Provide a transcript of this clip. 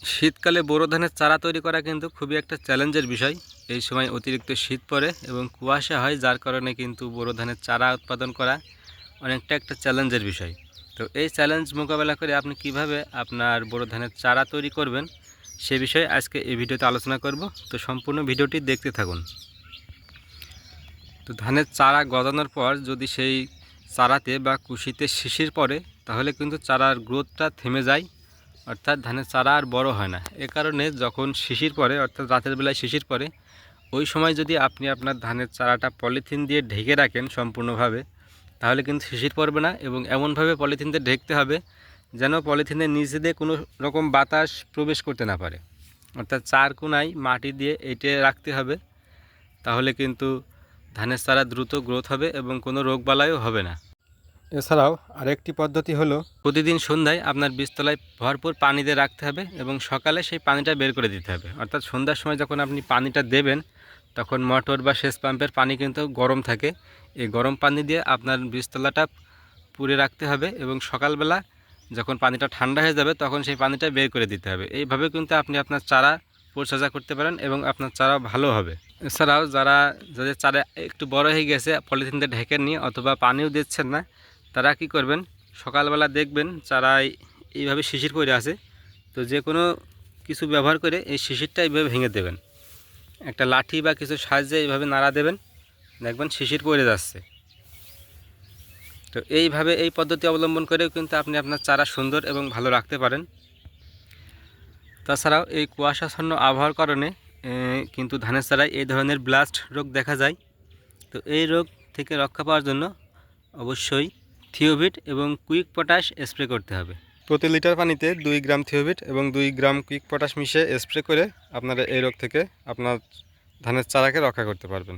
শীতকালে বোরো ধানের চারা তৈরি করা কিন্তু খুবই একটা চ্যালেঞ্জের বিষয়। এই সময় অতিরিক্ত শীত পড়ে এবং কুয়াশা হয়, যার কারণে কিন্তু বোরো ধানের চারা উৎপাদন করা অনেকটা একটা চ্যালেঞ্জের বিষয়। তো এই চ্যালেঞ্জ মোকাবেলা করে আপনি কীভাবে আপনার বোরো ধানের চারা তৈরি করবেন, সে বিষয়ে আজকে এই ভিডিওতে আলোচনা করব। তো সম্পূর্ণ ভিডিওটি দেখতে থাকুন। তো ধানের চারা গজানোর পর যদি সেই চারাতে বা কুশিতে শিশির পড়ে, তাহলে কিন্তু চারার গ্রোথটা থেমে যায়। অর্থাৎ ধানের চারা আর বড় হয় না। এ কারণে যখন শিশির পড়ে, অর্থাৎ রাতের বেলায় শিশির পড়ে, ওই সময় যদি আপনি আপনার ধানের চারাটা পলিথিন দিয়ে ঢেকে রাখেন সম্পূর্ণভাবে, তাহলে কিন্তু শিশির পড়বে না এবং এমনভাবে পলিথিন দিয়ে ঢেকতে হবে যেন পলিথিনের নিচে দিয়ে কোনো রকম বাতাস প্রবেশ করতে না পারে। অর্থাৎ চার কোনায় মাটি দিয়ে এঁটে রাখতে হবে, তাহলে কিন্তু ধানের চারা দ্রুত গ্রোথ হবে এবং কোনো রোগবালাইও হবে না। এছাড়াও আরেকটি পদ্ধতি হলো প্রতিদিন সন্ধ্যায় আপনার বীজতলায় ভরপুর পানি দিয়ে রাখতে হবে এবং সকালে সেই পানিটা বের করে দিতে হবে। অর্থাৎ সন্ধ্যার সময় যখন আপনি পানিটা দেবেন, তখন মোটর বা সেচ পাম্পের পানি কিন্তু গরম থাকে। এই গরম পানি দিয়ে আপনার বীজতলাটা পুড়ে রাখতে হবে এবং সকালবেলা যখন পানিটা ঠান্ডা হয়ে যাবে, তখন সেই পানিটা বের করে দিতে হবে। এইভাবে কিন্তু আপনি আপনার চারা পরিচর্যা করতে পারেন এবং আপনার চারা ভালো হবে। এছাড়াও যারা, যাদের চারা একটু বড় হয়ে গেছে পলিথিন দিয়ে ঢেকে নিয়ে অথবা পানিও দিচ্ছেন না তারা কি করবেন? সকালবেলা দেখবেন চারা এইভাবে শিশির করে আছে। তো যে কোনো কিছু ব্যবহার করে এই শিশিরটা এইভাবে ভেঙে দেবেন। একটা লাঠি বা কিছু সাহায্যে এইভাবে নাড়া দেবেন। দেখবেন শিশির পড়ে যাচ্ছে। তো এইভাবে এই পদ্ধতি অবলম্বন করেও কিন্তু আপনি আপনার চারা সুন্দর এবং ভালো রাখতে পারেন। তাছাড়াও এই কুয়াশাচ্ছন্ন আবহাওয়ার কারণে কিন্তু ধানের চারায় এই ধরনের ব্লাস্ট রোগ দেখা যায়। তো এই রোগ থেকে রক্ষা পাওয়ার জন্য অবশ্যই থিওভিট এবং কুইক পটাশ স্প্রে করতে হবে। প্রতি লিটার পানিতে দুই গ্রাম থিওভিট এবং দুই গ্রাম কুইক পটাশ মিশিয়ে স্প্রে করে আপনারা এই রোগ থেকে আপনার ধানের চারাকে রক্ষা করতে পারবেন।